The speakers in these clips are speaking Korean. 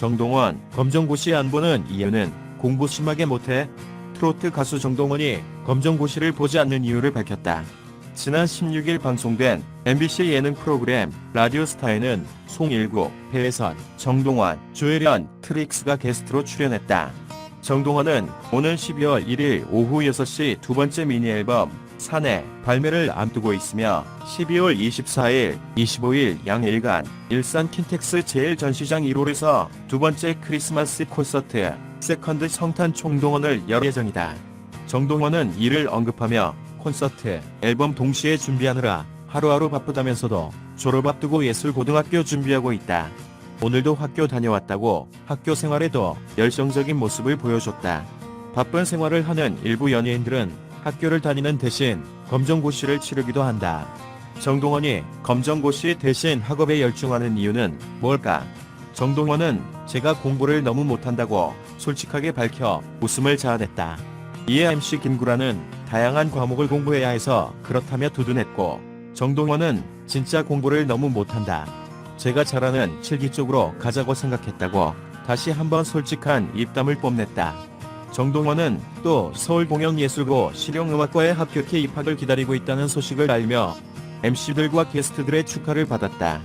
정동원, 검정고시 안 보는 이유는 공부 심하게 못해? 트로트 가수 정동원이 검정고시를 보지 않는 이유를 밝혔다. 지난 16일 방송된 MBC 예능 프로그램 라디오스타에는 송일구, 배혜선, 정동원, 조혜련, 트릭스가 게스트로 출연했다. 정동원은 오는 12월 1일 오후 6시 두 번째 미니 앨범 산에 발매를 앞두고 있으며 12월 24일, 25일 양일간 일산 킨텍스 제일전시장 1홀에서 두 번째 크리스마스 콘서트 세컨드 성탄 총동원을 열 예정이다. 정동원은 이를 언급하며 콘서트, 앨범 동시에 준비하느라 하루하루 바쁘다면서도 졸업 앞두고 예술고등학교 준비하고 있다. 오늘도 학교 다녀왔다고 학교 생활에도 열정적인 모습을 보여줬다. 바쁜 생활을 하는 일부 연예인들은 학교를 다니는 대신 검정고시를 치르기도 한다. 정동원이 검정고시 대신 학업에 열중하는 이유는 뭘까? 정동원은 제가 공부를 너무 못한다고 솔직하게 밝혀 웃음을 자아냈다. 이에 MC 김구라는 다양한 과목을 공부해야 해서 그렇다며 두둔했고 정동원은 진짜 공부를 너무 못한다. 제가 잘하는 칠기 쪽으로 가자고 생각했다고 다시 한번 솔직한 입담을 뽐냈다. 정동원은 또 서울공영예술고 실용음악과에 합격해 입학을 기다리고 있다는 소식을 알며 MC들과 게스트들의 축하를 받았다.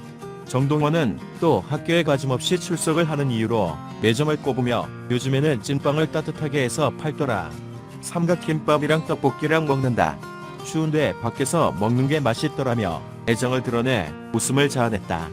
정동원은 또 학교에 가짐없이 출석을 하는 이유로 매점을 꼽으며 요즘에는 찐빵을 따뜻하게 해서 팔더라. 삼각김밥이랑 떡볶이랑 먹는다. 추운데 밖에서 먹는 게 맛있더라며 애정을 드러내 웃음을 자아냈다.